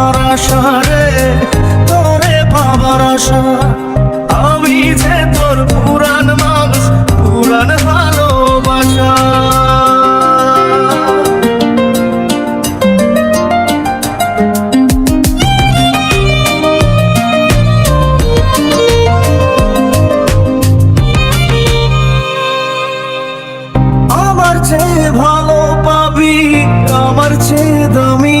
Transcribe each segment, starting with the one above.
পাবার আশা রে, তোরে পাবার আশা। আমি যে তোর পুরান মানুষ পুরান ভালোবাসা। আমার চেয়ে ভালো পাবি, আমার চেয়ে দামি।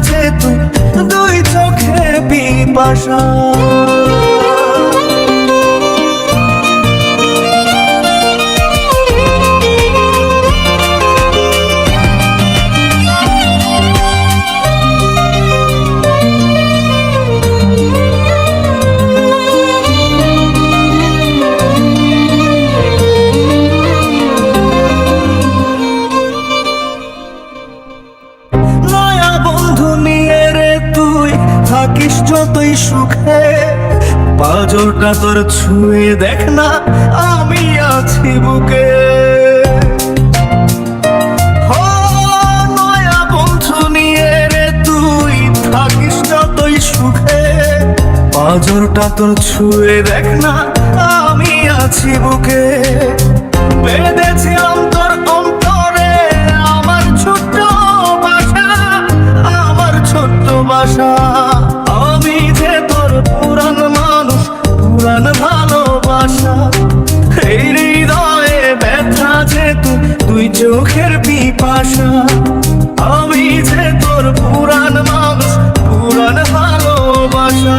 যে তুই দুই চোখে পিপাসা সুখে। পাজরটা তোর ছুঁয়ে দেখ না, আমি আছি বুকে। পাজরটা তোর ছুঁয়ে দেখ না, আমি আছি বুকে। বেঁধেছি অন্তর তুই দুই চোখের পিপাসা। আমি যে তোর পুরান মানুষ পুরান ভালোবাসা।